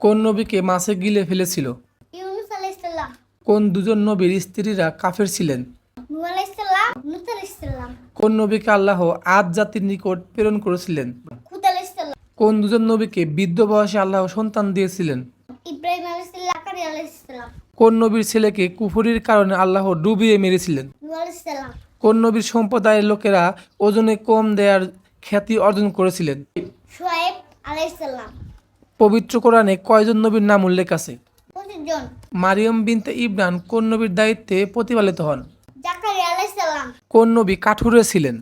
কোন নবীকে মাছে গিলে ফেলেছিল? কোন দুজন নবীর স্ত্রীরা কাফের ছিলেন? কোন নবীকে আল্লাহ আদ জাতির নিকট প্রেরণ করেছিলেন? কোন দুজন নবীকে বৃদ্ধ বয়সে আল্লাহ সন্তান দিয়েছিলেন? কোন নবীর ছেলেকে কুফরির কারণে আল্লাহ ডুবিয়ে মেরেছিলেন? কোন নবীর সম্প্রদায়ের লোকেরা ওজনে কম দেয়ার খ্যাতি অর্জন করেছিলেন? আলাইসাল্লাম পবিত্র কোরআনে কয়জন নবীর নাম উল্লেখ আছে? মারিয়ম বিনতে ইবরান কোন নবীর দায়িত্বে প্রতিপালিত হন? কোন নবী কাঠুরে ছিলেন?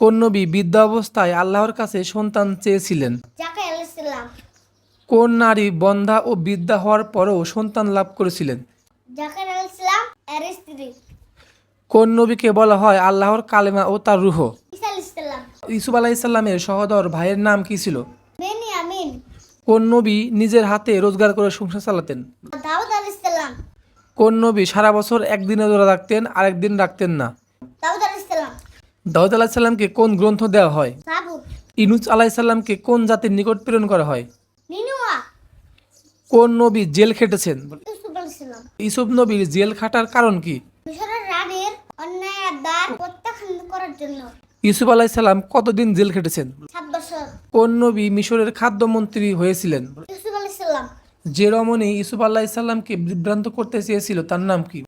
কোন নবী বৃদ্ধা অবস্থায় আল্লাহর কাছে সন্তান চেয়েছিলেন? কোন নারী বন্ধা ও বৃদ্ধা হওয়ার পরেও সন্তান লাভ করেছিলেন? কোন নবীকে বলা হয় আল্লাহর কালেমা ও তার রুহ? ইসুফ আলাইসাল্লামের সহদর ভাইয়ের নাম কি ছিল? কোন নবী নিজের হাতে রোজগার করে সংসার চালাতেন? দাউদ কোন নবী সারা বছর একদিনে রোজা রাখতেন আরেকদিন রাখতেন না? দাউদ আলাইসাল্লাম দাউদ কোন গ্রন্থ দেওয়া হয়? ইনুস আলাহিসাল্লামকে কোন জাতির নিকট প্রেরণ করা হয়? কোন নবী জেল খেটেছেন? ইসুফ নবীর জেল খাটার কারণ কি? ইউসুফ আলাহিসাল্লাম কতদিন জেল খেটেছেন? কোন নবী মিশরের খাদ্যমন্ত্রী হয়েছিলেন? যে রমণী ইসুফ আল্লাহ ইসলামকে বিভ্রান্ত করতে চেয়েছিল তার নাম কি?